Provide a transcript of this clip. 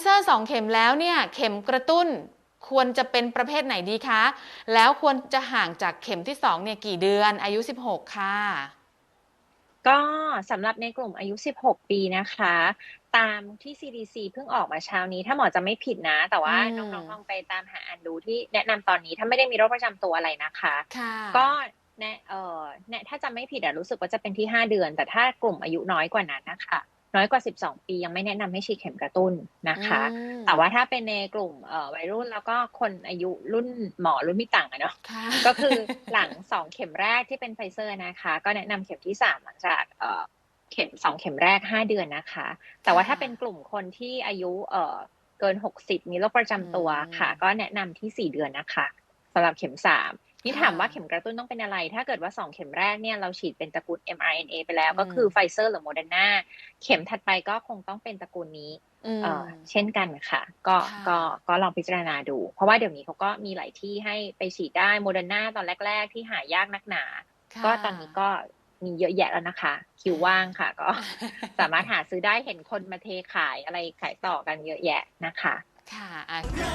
เซอร์ 2 เข็มแล้วเนี่ยเข็มกระตุ้นควรจะเป็นประเภทไหนดีคะ แล้วควรจะห่างจากเข็มที่2เนี่ยกี่เดือนอายุ 16 ค่ะ ก็สำหรับในกลุ่มอายุ 16 ปีนะคะ ตามที่ CDC เพิ่งออกมาเช้านี้ ถ้าหมอจะไม่ผิดนะ แต่ว่าอืมน้องๆลองไปตามหาอ่านดูที่แนะนำตอนนี้ถ้าไม่ได้มีโรคประจำตัวอะไรนะคะค่ะก็แนะเอ่อแนะถ้าจำไม่ผิดอะรู้สึกว่าจะเป็นที่ 5 เดือน แต่ถ้ากลุ่มอายุน้อยกว่านั้นนะคะ น้อยกว่า 12 ปียังไม่แนะนำให้ฉีดเข็มกระตุ้นนะคะอืมแต่ว่าถ้าเป็นในกลุ่มเอ่อวัยรุ่นแล้วก็คนอายุรุ่นหมอรุ่นพี่ต่างอะเนาะค่ะก็คือหลังสองเข็มแรกที่เป็นไฟเซอร์นะคะ ก็แนะนำเข็มที่สามหลังจากเอ่อเข็มสองเข็มแรกห้าเดือนนะคะ แต่ว่าถ้าเป็นกลุ่มคนที่อายุเอ่อเกินหกสิบมีโรคประจำตัวอืมค่ะ ก็แนะนำที่สี่เดือนนะคะสำหรับเข็มสาม นี่ค่ะถามว่าเข็มกระตุ้นต้องเป็นอะไร ถ้าเกิดว่าสองเข็มแรกเนี่ยเราฉีดเป็นตระกูล mRNA ไปแล้วก็คืออืมไฟเซอร์หรือโมเดอร์นาเข็มถัดไปก็คงต้องเป็นตระกูลนี้อืมเอ่อเช่นกันค่ะ ก็ค่ะก็ก็ลองพิจารณาดู เพราะว่าเดี๋ยวนี้เขาก็มีหลายที่ให้ไปฉีดได้โมเดอร์นาตอนแรก ๆ ที่หายากนักหนาค่ะก็ตอนนี้ก็มีเยอะแยะแล้วนะคะ คิวว่างค่ะ ก็สามารถหาซื้อได้เห็นคนมาเทขายอะไรขายต่อกันเยอะแยะนะคะ ค่ะอะคือ